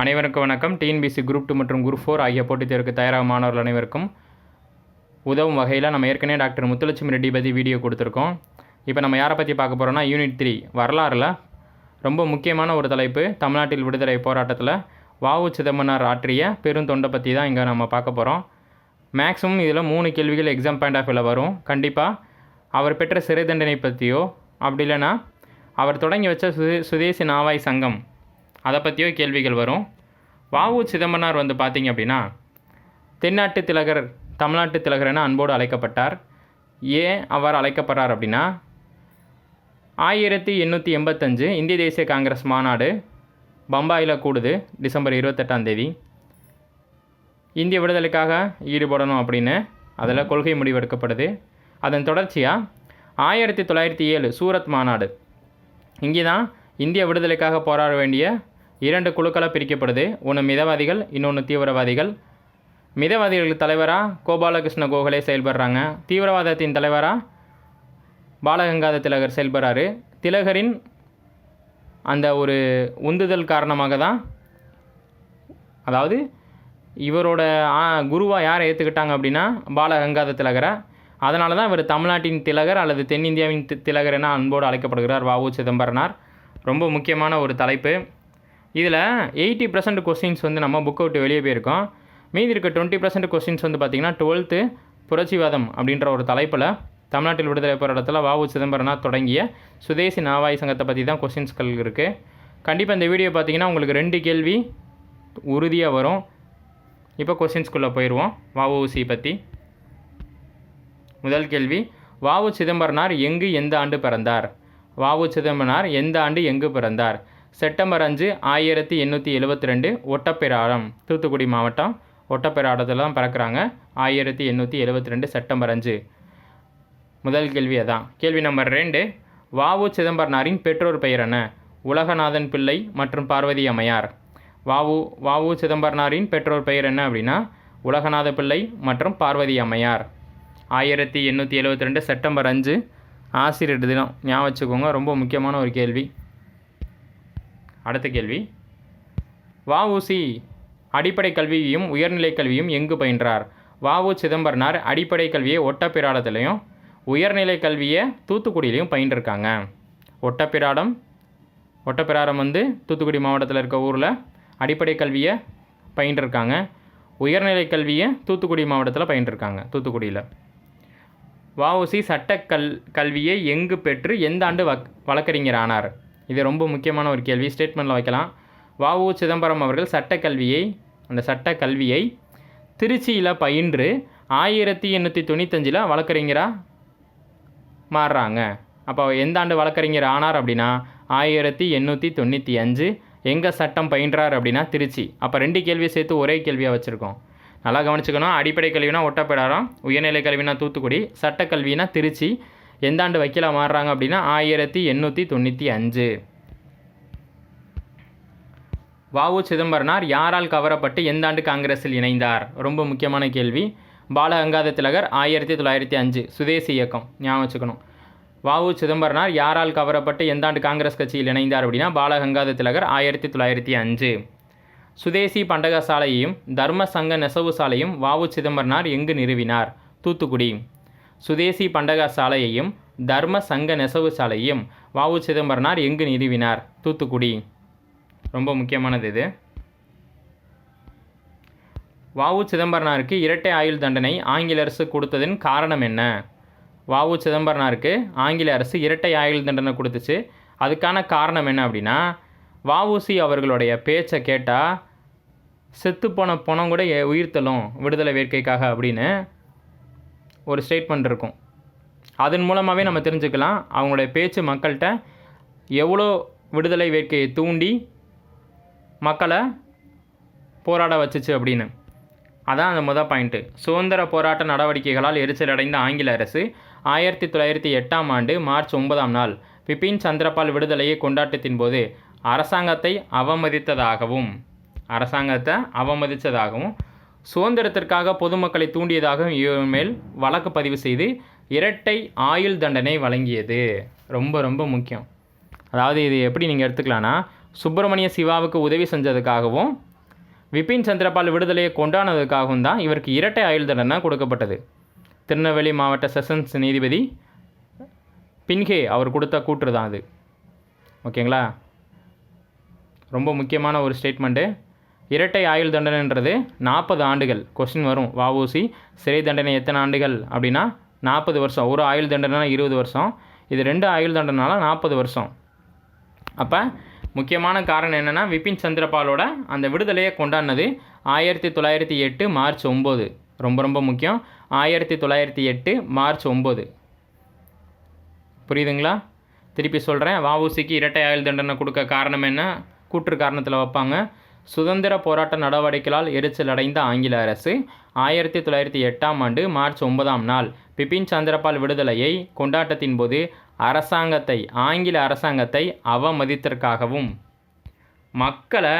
அனைவருக்கும் வணக்கம். TNPSC group two மற்றும் குரூப் ஃபோர் ஆகிய போட்டித் தேர்வுக்கு தயாராக மாணவர்கள் அனைவருக்கும் உதவும் வகையில் நம்ம ஏற்கனவே டாக்டர் முத்துலட்சுமி ரெட்டி பற்றி வீடியோ கொடுத்துருக்கோம். இப்போ நம்ம யாரை பற்றி பார்க்க போகிறோம்னா யூனிட் த்ரீ வரலாறில் ரொம்ப முக்கியமான ஒரு தலைப்பு தமிழ்நாட்டில் விடுதலை போராட்டத்தில் வாவு சிதம்பரனார் ஆற்றிய பெருந்தொண்டை பற்றி தான் இங்கே நம்ம பார்க்க போகிறோம் மேக்ஸிமம் இதில் மூணு கேள்விகள் எக்ஸாம் பாயிண்ட் ஆஃப் வியூவில் வரும். கண்டிப்பாக அவர் பெற்ற சிறை தண்டனை பற்றியோ அப்படி இல்லைன்னா அவர் தொடங்கி வச்ச சுதேசி நாவாய் சங்கம் அதை பற்றியோ கேள்விகள் வரும். வாவு சிதம்பரனார் வந்து பார்த்தீங்க அப்படின்னா தென்னாட்டு திலகர் தமிழ்நாட்டு திலகர் என அன்போடு அழைக்கப்பட்டார். ஏன் அவர் அழைக்கப்படுறார் அப்படின்னா ஆயிரத்தி எண்ணூற்றி எண்பத்தஞ்சு இந்திய தேசிய காங்கிரஸ் மாநாடு பம்பாயில் கூடுது டிசம்பர் இருபத்தெட்டாம் தேதி. இந்திய விடுதலைக்காக ஈடுபடணும் அப்படின்னு அதில் கொள்கை முடிவெடுக்கப்படுது அதன் தொடர்ச்சியாக ஆயிரத்தி தொள்ளாயிரத்தி ஏழு சூரத் மாநாடு. இங்கே தான் இந்திய விடுதலைக்காக போராட வேண்டிய இரண்டு குழுக்களாக பிரிக்கப்படுது. ஒன்று மிதவாதிகள் இன்னொன்று தீவிரவாதிகள். மிதவாதிகளுக்கு தலைவராக கோபாலகிருஷ்ண கோகலே செயல்படுறாங்க. தீவிரவாதத்தின் தலைவராக பாலகங்காத திலகர் செயல்படுறாரு. திலகரின் அந்த ஒரு உந்துதல் காரணமாக தான் அதாவது இவரோட குருவாக யாரை ஏற்றுக்கிட்டாங்க அப்படின்னா பாலகங்காத திலகரை. அதனால தான் இவர் தமிழ்நாட்டின் திலகர் அல்லது தென்னிந்தியாவின் தி- திலகர் என அன்போடு அழைக்கப்படுகிறார். வாவு சிதம்பரனார். ரொம்ப முக்கியமான ஒரு தலைப்பு. இதில் எயிட்டி பர்சன்ட் கொஸ்டின்ஸ் வந்து நம்ம புக் அவுட்டு வெளியே போயிருக்கோம். மீதி இருக்க டுவெண்ட்டி பர்சன்ட் கொஸ்டின்ஸ் வந்து பார்த்திங்கன்னா டுவெல்த்து புரட்சிவாதம் அப்படின்ற ஒரு தலைப்பில் தமிழ்நாட்டில் விடுதலை போராட்டத்தில் வாவு சிதம்பரனார் தொடங்கிய சுதேசி நாவாய் சங்கத்தை பற்றி தான் கொஸ்டின்ஸ்கள் இருக்குது கண்டிப்பாக இந்த வீடியோ பார்த்தீங்கன்னா உங்களுக்கு ரெண்டு கேள்வி உறுதியாக வரும். இப்போ கொஸ்டின்ஸ்குள்ளே போயிடுவோம் வஉசி பற்றி முதல் கேள்வி வாவு சிதம்பரனார் எங்கு எந்த ஆண்டு பிறந்தார்? வாவு சிதம்பரனார் எந்த ஆண்டு எங்கு பிறந்தார்? செப்டம்பர் அஞ்சு ஆயிரத்தி எண்ணூற்றி எழுபத்தி ரெண்டு ஒட்டப்பிராடம் தூத்துக்குடி மாவட்டம் ஒட்டப்பிராடத்தில் தான் பிறக்கிறாங்க. ஆயிரத்தி எண்ணூற்றி எழுபத்தி ரெண்டு செப்டம்பர் அஞ்சு. முதல் கேள்வி அதான். கேள்வி நம்பர் ரெண்டு வாவு சிதம்பரனாரின் பெற்றோர் பெயர் என்ன? உலகநாதன் பிள்ளை மற்றும் பார்வதி அம்மையார். வாவு வாவு சிதம்பரனாரின் பெற்றோர் பெயர் என்ன அப்படின்னா உலகநாத பிள்ளை மற்றும் பார்வதி அம்மையார். ஆயிரத்தி எண்ணூற்றி எழுபத்தி ரெண்டு செப்டம்பர் அஞ்சு. ஆசிரியர் தினம். ஞாபகம் வச்சுக்கோங்க ரொம்ப முக்கியமான ஒரு கேள்வி. அடுத்த கேள்வி. வஉசி அடிப்படை கல்வியையும் உயர்நிலை கல்வியும் எங்கு பயின்றார்? வஉ சிதம்பரனார் அடிப்படை கல்வியை ஒட்டப்பிராடத்துலையும் உயர்நிலை கல்வியை தூத்துக்குடியிலையும் பயின்றிருக்காங்க. ஒட்டப்பிராடம் ஒட்டப்பிராடம் வந்து தூத்துக்குடி மாவட்டத்தில் இருக்க ஊரில் அடிப்படை கல்வியை பயின்றிருக்காங்க. உயர்நிலை கல்வியை தூத்துக்குடி மாவட்டத்தில் பயின்றிருக்காங்க தூத்துக்குடியில். வஉசி சட்டக்கல் கல் கல்வியை எங்கு பெற்று எந்த ஆண்டு வக் வழக்கறிஞர் ஆனார்? இது ரொம்ப முக்கியமான ஒரு கேள்வி. ஸ்டேட்மெண்ட்டில் வைக்கலாம். வாவு சிதம்பரம் அவர்கள் சட்டக்கல்வியை அந்த சட்டக்கல்வியை திருச்சியில் பயின்று ஆயிரத்தி எண்ணூற்றி தொண்ணூத்தஞ்சில் வழக்கறிஞராக மாறுறாங்க. அப்போ எந்த ஆண்டு வழக்கறிஞர் ஆனார் அப்படின்னா ஆயிரத்தி எண்ணூற்றி தொண்ணூற்றி அஞ்சு. எங்கே சட்டம் பயின்றார் அப்படின்னா திருச்சி. அப்போ ரெண்டு கேள்வியை சேர்த்து ஒரே கேள்வியாக வச்சுருக்கோம். நல்லா கவனிச்சுக்கணும். அடிப்படை கல்வினா ஒட்டப்பிடாரம் உயர்நிலை கல்வினா தூத்துக்குடி சட்டக்கல்வினா திருச்சி. எந்த ஆண்டு வக்கீலாக மாறுறாங்க அப்படின்னா ஆயிரத்தி எண்ணூற்றி தொண்ணூற்றி அஞ்சு. வாவு சிதம்பரனார் யாரால் கவரப்பட்டு எந்த ஆண்டு காங்கிரஸில் இணைந்தார்? ரொம்ப முக்கியமான கேள்வி. பாலகங்காத திலகர் ஆயிரத்தி தொள்ளாயிரத்தி அஞ்சு. சுதேசி இயக்கம். ஞாபகம் வச்சுக்கணும். வாவு சிதம்பரனார் யாரால் கவரப்பட்டு எந்த ஆண்டு காங்கிரஸ் கட்சியில் இணைந்தார் அப்படின்னா பால திலகர் ஆயிரத்தி தொள்ளாயிரத்தி அஞ்சு. சுதேசி பண்டக சாலையையும் தர்ம சங்க நெசவு சாலையும் வாவு சிதம்பரனார் எங்கு நிறுவினார்? தூத்துக்குடி. சுதேசி பண்டக சாலையையும் தர்ம சங்க நெசவு சாலையும் வாவு சிதம்பரனார் எங்கு நிறுவினார்? தூத்துக்குடி. ரொம்ப முக்கியமானது இது. வாவு சிதம்பரனாருக்கு இரட்டை ஆயுள் தண்டனை ஆங்கில அரசு கொடுத்ததின் காரணம் என்ன? வாவு சிதம்பரனாருக்கு ஆங்கில அரசு இரட்டை ஆயுள் தண்டனை கொடுத்துச்சு. அதுக்கான காரணம் என்ன அப்படின்னா வஉசி அவர்களுடைய பேச்சை கேட்டால் செத்துப்போன பணம் கூட உயிர்த்தலும் விடுதலை வேட்கைக்காக அப்படின்னு ஒரு ஸ்டேட்மெண்ட் இருக்கும். அதன் மூலமாகவே நம்ம தெரிஞ்சுக்கலாம் அவங்களுடைய பேச்சு மக்கள்கிட்ட எவ்வளோ விடுதலை வேட்கையை தூண்டி மக்களை போராட வச்சுச்சு அப்படின்னு. அதான் அந்த முதல் பாயிண்ட்டு சுதந்திர போராட்ட நடவடிக்கைகளால் எரிச்சல் அடைந்த ஆங்கில அரசு ஆயிரத்தி தொள்ளாயிரத்தி எட்டாம் ஆண்டு மார்ச் ஒன்பதாம் நாள் பிபின் சந்திரபால் விடுதலையை கொண்டாட்டத்தின் போது அரசாங்கத்தை அவமதித்ததாகவும் அரசாங்கத்தை அவமதித்ததாகவும் சுதந்திரத்திற்காக பொதுமக்களை தூண்டியதாகவும் இவர் மேல் வழக்கு பதிவு செய்து இரட்டை ஆயுள் தண்டனை வழங்கியது. ரொம்ப ரொம்ப முக்கியம். அதாவது இது எப்படி நீங்கள் எடுத்துக்கலாம்னா சுப்பிரமணிய சிவாவுக்கு உதவி செஞ்சதுக்காகவும் விபின் சந்திரபால் விடுதலையை கொண்டாடினதுக்காகவும் தான் இவருக்கு இரட்டை ஆயுள் தண்டனை கொடுக்கப்பட்டது. திருநெல்வேலி மாவட்ட செஷன்ஸ் நீதிபதி பின்ஹே அவர் கொடுத்த கூற்று தான் அது. ஓகேங்களா? ரொம்ப முக்கியமான ஒரு ஸ்டேட்மெண்ட்டு இரட்டை ஆயுள் தண்டனைன்றது நாற்பது ஆண்டுகள். கொஸ்டின் வரும். வாவூசி சிறை தண்டனை எத்தனை ஆண்டுகள்? அப்படின்னா நாற்பது வருஷம். ஒரு ஆயுள் தண்டனைனா இருபது வருஷம். இது ரெண்டு ஆயுள் தண்டனைனால நாற்பது வருஷம். அப்போ முக்கியமான காரணம் என்னென்னா விபின் சந்திரபாலோட அந்த விடுதலையை கொண்டாடினது ஆயிரத்தி தொள்ளாயிரத்தி எட்டு மார்ச் ஒம்பது. ரொம்ப ரொம்ப முக்கியம். ஆயிரத்தி தொள்ளாயிரத்தி எட்டு மார்ச் ஒம்பது. புரியுதுங்களா? திருப்பி சொல்கிறேன் வாவூசிக்கு இரட்டை ஆயுள் தண்டனை கொடுக்க காரணம் என்ன? கூற்று காரணத்தில் வைப்பாங்க. சுதந்திர போராட்ட நடவடிக்கைகளால் எரிச்சல் அடைந்த ஆங்கில அரசு ஆயிரத்தி தொள்ளாயிரத்தி எட்டாம் ஆண்டு மார்ச் ஒன்பதாம் நாள் பிபின் சந்திரபால் விடுதலையை கொண்டாட்டத்தின் போது அரசாங்கத்தை ஆங்கில அரசாங்கத்தை அவமதித்தற்காகவும் மக்களை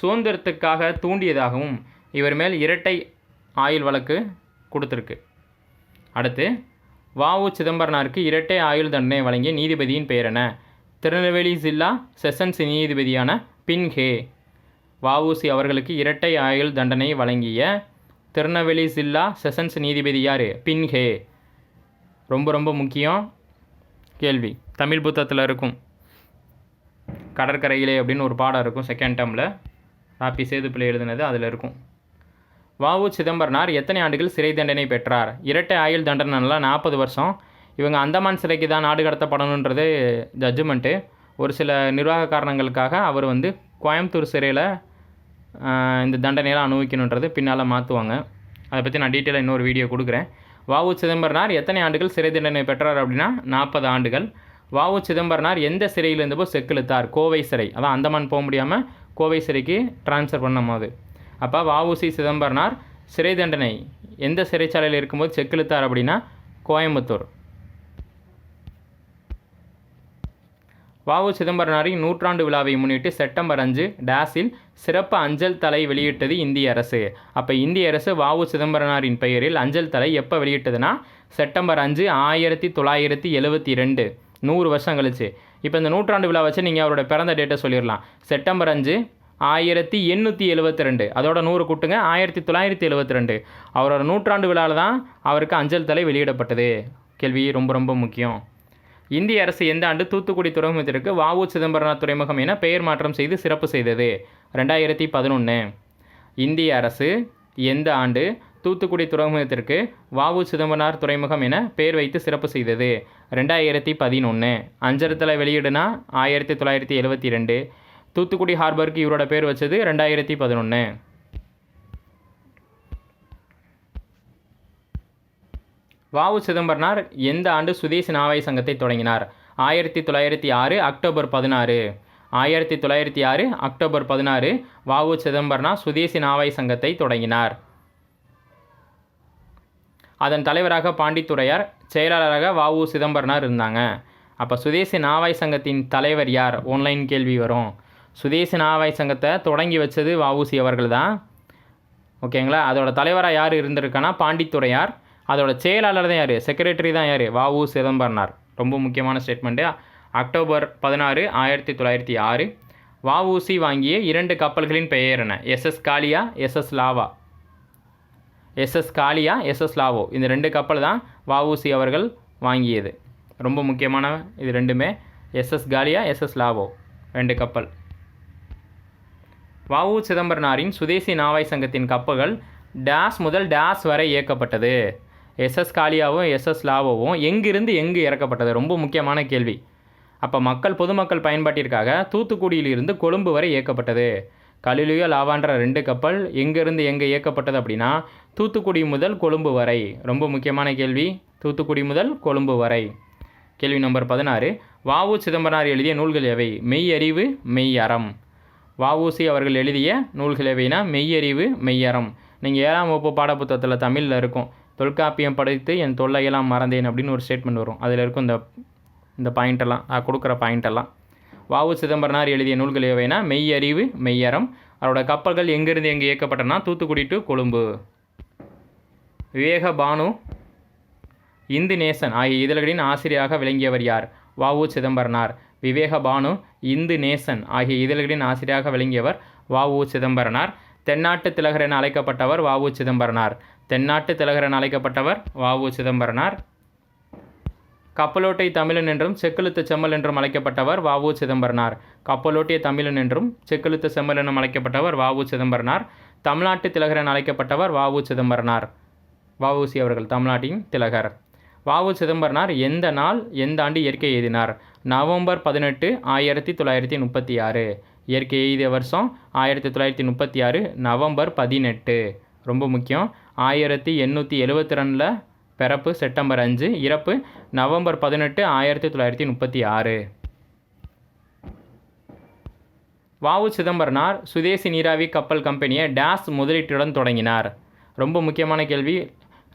சுதந்திரத்துக்காக தூண்டியதாகவும் இவர் மேல் இரட்டை ஆயுள் வழக்கு கொடுத்துருக்கு. அடுத்து வாவு சிதம்பரனாருக்கு இரட்டை ஆயுள் தண்டனை வழங்கிய நீதிபதியின் பெயர் என்ன? திருநெல்வேலி ஜில்லா செஷன்ஸ் நீதிபதியான பின்ஹே வஉசி அவர்களுக்கு இரட்டை ஆயுள் தண்டனை வழங்கிய திருநெல்வேலி ஜில்லா செஷன்ஸ் நீதிபதி யார்? பின்ஹே ரொம்ப ரொம்ப முக்கியம் கேள்வி. தமிழ் புத்தகத்தில் இருக்கும். கடற்கரையிலே அப்படின்னு ஒரு பாடம் இருக்கும் செகண்ட் டேர்மில் ராப்பி சேதுப்பிள்ளை எழுதினது அதில் இருக்கும். வஉ சிதம்பரனார் எத்தனை ஆண்டுகள் சிறை தண்டனை பெற்றார்? இரட்டை ஆயுள் தண்டனைலாம் நாற்பது வருஷம். இவங்க அந்தமான் சிறைக்கு தான் நாடு கடத்தப்படணுன்றது ஜட்ஜ்மெண்ட்டு ஒரு சில நிர்வாக காரணங்களுக்காக அவர் வந்து கோயம்புத்தூர் சிறையில் இந்த தண்டனையெல்லாம் அனுபவிக்கணுன்றது பின்னால் மாற்றுவாங்க அதை பற்றி நான் டீட்டெயிலாக இன்னொரு வீடியோ கொடுக்குறேன். வஉ சிதம்பரனார் எத்தனை ஆண்டுகள் சிறை தண்டனை பெற்றார் அப்படின்னா நாற்பது ஆண்டுகள். வஉ சிதம்பரனார் எந்த சிறையில் இருந்தப்போ செக்கிழுத்தார் கோவை சிறை. அதான் அந்தமான் போக முடியாமல் கோவை சிறைக்கு ட்ரான்ஸ்ஃபர் பண்ணும் போது அப்போ வஉசி சிதம்பரனார் சிறை தண்டனை எந்த சிறைச்சாலையில் இருக்கும்போது செக்கிழுத்தார் அப்படின்னா கோயம்புத்தூர். வவு சிதம்பரனாரின் நூற்றாண்டு விழாவை முன்னிட்டு செப்டம்பர் அஞ்சு டேஸில் சிறப்பு அஞ்சல் தலை வெளியிட்டது இந்திய அரசு. அப்போ இந்திய அரசு வவு சிதம்பரனாரின் பெயரில் அஞ்சல் தலை எப்போ வெளியிட்டதுன்னா செப்டம்பர் அஞ்சு ஆயிரத்தி தொள்ளாயிரத்தி எழுவத்தி ரெண்டு நூறு வருஷம் கழிச்சு. இப்போ இந்த நூற்றாண்டு விழா வச்சு நீங்கள் அவரோட பிறந்த டேட்டை சொல்லிடலாம். செப்டம்பர் அஞ்சு ஆயிரத்தி எண்ணூற்றி எழுபத்தி ரெண்டு அதோட நூறு கூட்டுங்க ஆயிரத்தி தொள்ளாயிரத்தி எழுபத்தி ரெண்டு அவரோட நூற்றாண்டு விழாவில் தான் அவருக்கு அஞ்சல் தலை வெளியிடப்பட்டது. கேள்வி ரொம்ப ரொம்ப முக்கியம். இந்திய அரசு எந்த ஆண்டு தூத்துக்குடி துறைமுகத்திற்கு வாவு சிதம்பரனார் துறைமுகம் என பெயர் மாற்றம் செய்து சிறப்பு செய்தது? ரெண்டாயிரத்தி பதினொன்று இந்திய அரசு எந்த ஆண்டு தூத்துக்குடி துறைமுகத்திற்கு வாவு சிதம்பரனார் துறைமுகம் என பெயர் வைத்து சிறப்பு செய்தது? ரெண்டாயிரத்தி பதினொன்று அஞ்சரத்தில் வெளியிடுனா ஆயிரத்தி தொள்ளாயிரத்தி எழுபத்தி ரெண்டு. தூத்துக்குடி ஹார்பருக்கு இவரோட பேர் வச்சது ரெண்டாயிரத்தி பதினொன்று வாவு சிதம்பரனார் எந்த ஆண்டு சுதேசி நாவாய் சங்கத்தை தொடங்கினார்? ஆயிரத்தி தொள்ளாயிரத்தி ஆறு அக்டோபர் பதினாறு. ஆயிரத்தி தொள்ளாயிரத்தி ஆறு அக்டோபர் பதினாறு வாவு சிதம்பரனார் சுதேசி நாவாய் சங்கத்தை தொடங்கினார். அதன் தலைவராக பாண்டித்துரையார் செயலாளராக வாவு சிதம்பரனார் இருந்தாங்க. அப்போ சுதேசி நாவாய் சங்கத்தின் தலைவர் யார்? ஆன்லைன் கேள்வி வரும். சுதேசி நாவாய் சங்கத்தை தொடங்கி வச்சது வாவுசி அவர்கள் தான். ஓகேங்களா அதோட தலைவராக யார் இருந்திருக்கானா பாண்டித்துரையார் அதோட செயலாளர் தான் யார்? செக்ரட்டரி தான் யார்? வாவு சிதம்பரனார். ரொம்ப முக்கியமான ஸ்டேட்மெண்ட்டு அக்டோபர் பதினாறு ஆயிரத்தி தொள்ளாயிரத்தி ஆறு. வாவூசி வாங்கிய இரண்டு கப்பல்களின் பெயர் என்ன? SS Gallia SS Lawoe. SS Gallia SS Lawoe. இந்த ரெண்டு கப்பல் தான் வாவூசி அவர்கள் வாங்கியது. ரொம்ப முக்கியமான இது ரெண்டுமே. எஸ்எஸ் காலியா எஸ்எஸ் லாவோ. ரெண்டு கப்பல். வஉ சிதம்பரனாரின் சுதேசி நாவாய் சங்கத்தின் கப்பல்கள் டேஸ் முதல் டேஸ் வரை இயக்கப்பட்டது. எஸ்எஸ் காலியாவும் எஸ்எஸ் லாவோவும் எங்கிருந்து எங்கு இறக்கப்பட்டது? ரொம்ப முக்கியமான கேள்வி. அப்போ மக்கள் பொதுமக்கள் பயன்பாட்டிற்காக தூத்துக்குடியிலிருந்து கொழும்பு வரை இயக்கப்பட்டது. கலிலியோ லாவான்ற ரெண்டு கப்பல் எங்கேருந்து எங்கே இயக்கப்பட்டது அப்படின்னா தூத்துக்குடி முதல் கொழும்பு வரை. ரொம்ப முக்கியமான கேள்வி. தூத்துக்குடி முதல் கொழும்பு வரை. கேள்வி நம்பர் பதினாறு. வாவு சிதம்பரனார் எழுதிய நூல்கள் எவை? மெய் அறிவு மெய்யறம். வாவூசி அவர்கள் எழுதிய நூல்கள் எவைனா மெய்யறிவு மெய்யறம். நீங்கள் ஏழாம் வகுப்பு பாடப்புத்தகத்தில் தமிழில் இருக்கும். தொல்காப்பியம் படித்து என் தொல்லையெல்லாம் மறந்தேன் அப்படின்னு ஒரு ஸ்டேட்மெண்ட் வரும். அதில் இருக்கும் இந்த இந்த பாயிண்டெல்லாம் நான் கொடுக்குற பாயிண்டெல்லாம் வாவு சிதம்பரனார் எழுதிய நூல்கள் எவைனா மெய்யறிவு மெய்யறம். அவரோட கப்பல்கள் எங்கேருந்து எங்கே இயக்கப்பட்டனா தூத்துக்குடி டு கொழும்பு. விவேக பானு இந்து நேசன் ஆகிய இதழ்களின் ஆசிரியராக விளங்கியவர் யார்? வாவு சிதம்பரனார். விவேக பானு இந்து நேசன் ஆகிய இதழ்களின் ஆசிரியராக விளங்கியவர் வாவு சிதம்பரனார். தென்னாட்டு திலகர் என அழைக்கப்பட்டவர் வாவு சிதம்பரனார். தென்னாட்டு திலகர் என அழைக்கப்பட்டவர் வாவு சிதம்பரனார். கப்பலோட்டை தமிழன் என்றும் செக்கெழுத்து செம்மல் என்றும் அழைக்கப்பட்டவர் வாவு சிதம்பரனார். கப்பலோட்டிய தமிழன் என்றும் செக்கெழுத்து செம்மல் என்றும் அழைக்கப்பட்டவர் வாவு சிதம்பரனார். தமிழ்நாட்டு திலகர் என அழைக்கப்பட்டவர் வாவு சிதம்பரனார். வஉசி அவர்கள் தமிழ்நாட்டின் திலகர். வாவு சிதம்பரனார் எந்த நாள் எந்த ஆண்டு இயற்கை எழுதினார்? நவம்பர் பதினெட்டு ஆயிரத்தி தொள்ளாயிரத்தி முப்பத்தி ஆறு. இயற்கை எழுதிய வருஷம் ஆயிரத்தி தொள்ளாயிரத்தி முப்பத்தி ஆறு நவம்பர் பதினெட்டு. ரொம்ப முக்கியம். ஆயிரத்தி எண்ணூற்றி எழுபத்தி ரெண்டில் பிறப்பு செப்டம்பர் அஞ்சு இறப்பு நவம்பர் பதினெட்டு ஆயிரத்தி தொள்ளாயிரத்தி முப்பத்தி ஆறு. வாவு சிதம்பரனார் சுதேசி நீராவி கப்பல் கம்பெனியை டேஸ் முதலீட்டுடன் தொடங்கினார். ரொம்ப முக்கியமான கேள்வி.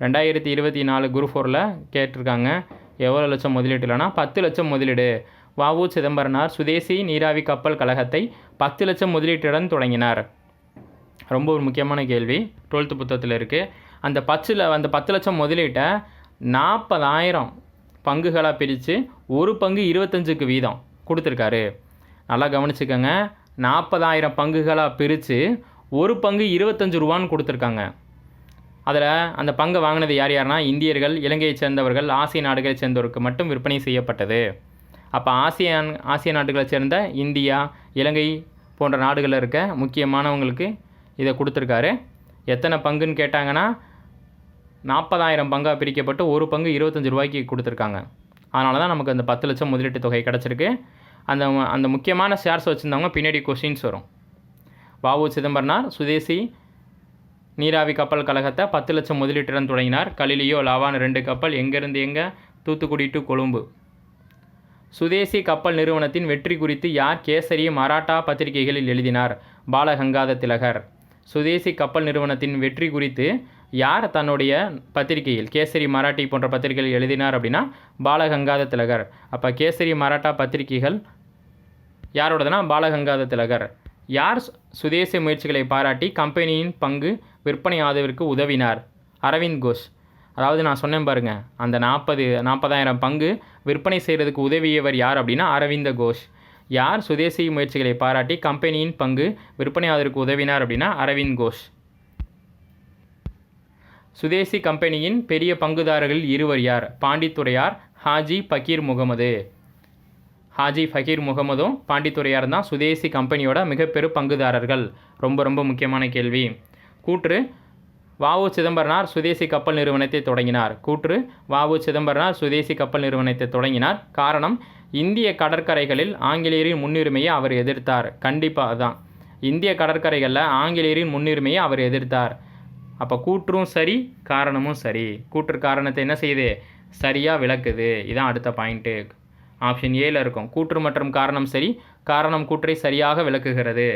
ரெண்டாயிரத்தி இருபத்தி நாலு குரு ஃபோரில் கேட்டிருக்காங்க. எவ்வளோ லட்சம் முதலீடுலனா பத்து லட்சம் முதலீடு. வாவு சிதம்பரனார் சுதேசி நீராவி கப்பல் கழகத்தை பத்து லட்சம் முதலீட்டுடன் தொடங்கினார். ரொம்ப ஒரு முக்கியமான கேள்வி. டுவெல்த்து புத்தகத்தில் இருக்குது அந்த பச்சில் அந்த பத்து லட்சம் முதலீட்டை நாற்பதாயிரம் பங்குகளாக பிரித்து ஒரு பங்கு இருபத்தஞ்சுக்கு வீதம் கொடுத்துருக்காரு. நல்லா கவனிச்சுக்கோங்க. நாற்பதாயிரம் பங்குகளாக பிரித்து ஒரு பங்கு இருபத்தஞ்சு ரூபான்னு கொடுத்துருக்காங்க. அதில் அந்த பங்கை வாங்கினது யார் யாருன்னா இந்தியர்கள் இலங்கையைச் சேர்ந்தவர்கள் ஆசிய நாடுகளைச் சேர்ந்தவருக்கு மட்டும் விற்பனை செய்யப்பட்டது. அப்போ ஆசியான் ஆசிய நாடுகளைச் சேர்ந்த இந்தியா இலங்கை போன்ற நாடுகளில் இருக்க முக்கியமானவங்களுக்கு இதை கொடுத்துருக்காரு. எத்தனை பங்குன்னு கேட்டாங்கன்னா நாற்பதாயிரம் பங்காக பிரிக்கப்பட்டு ஒரு பங்கு இருபத்தஞ்சி ரூபாய்க்கு கொடுத்துருக்காங்க. அதனால தான் நமக்கு அந்த பத்து லட்சம் முதலீட்டு தொகை கிடச்சிருக்கு. அந்த அந்த முக்கியமான ஷேர்ஸ் வச்சுருந்தவங்க பின்னாடி கொஷின்ஸ் வரும். வாவு சிதம்பரனார் சுதேசி நீராவி கப்பல் கழகத்தை பத்து லட்சம் முதலீட்டுடன் தொடங்கினார். கலிலியோ லாவான் ரெண்டு கப்பல் எங்கேருந்து எங்கே? தூத்துக்குடி டு கொழும்பு. சுதேசி கப்பல் நிறுவனத்தின் வெற்றி குறித்து யார் கேசரி மராட்டா பத்திரிகைகளில் எழுதினார்? பாலகங்காத திலகர் சுதேசி கப்பல் நிறுவனத்தின் வெற்றி குறித்து யார் தன்னுடைய பத்திரிகையில் கேசரி மராட்டி போன்ற பத்திரிகைகளில் எழுதினார் அப்படின்னா பாலகங்காத திலகர். அப்போ கேசரி மராட்டா பத்திரிகைகள் யாரோடதுனா பாலகங்காத திலகர். யார் சுதேச முயற்சிகளை பாராட்டி கம்பெனியின் பங்கு விற்பனை ஆதரவிற்கு உதவினார்? அரவிந்த் கோஷ். அதாவது நான் சொன்னேன் பாருங்கள் அந்த நாற்பது நாற்பதாயிரம் பங்கு விற்பனை செய்கிறதுக்கு உதவியவர் யார் அப்படின்னா அரவிந்த கோஷ். யார் சுதேசி முயற்சிகளை பாராட்டி கம்பெனியின் பங்கு விற்பனையாளருக்கு உதவினார் அப்படின்னா அரவிந்த் கோஷ். சுதேசி கம்பெனியின் பெரிய பங்குதாரர்களில் இருவர் யார்? பாண்டித்துரையார் ஹாஜி பக்கீர் முகமது. ஹாஜி ஃபகீர் முகமதும் பாண்டித்துரையார் தான் சுதேசி கம்பெனியோட மிகப்பெரும் பங்குதாரர்கள். ரொம்ப ரொம்ப முக்கியமான கேள்வி. கூற்று வாவு சிதம்பரனார் சுதேசி கப்பல் நிறுவனத்தை தொடங்கினார். கூற்று வாவு சிதம்பரனார் சுதேசி கப்பல் நிறுவனத்தை தொடங்கினார். காரணம் இந்திய கடற்கரைகளில் ஆங்கிலேயரின் முன்னுரிமையை அவர் எதிர்த்தார். கண்டிப்பாக தான் இந்திய கடற்கரைகளில் ஆங்கிலேயரின் முன்னுரிமையை அவர் எதிர்த்தார். அப்போ கூற்றும் சரி காரணமும் சரி. கூற்று காரணத்தை என்ன செய்யுது? சரியாக விளக்குது. இதான் அடுத்த பாயிண்ட்டு ஆப்ஷன் ஏல இருக்கும். கூற்று மற்றும் காரணம் சரி. காரணம் கூற்றை சரியாக விளக்குகிறது.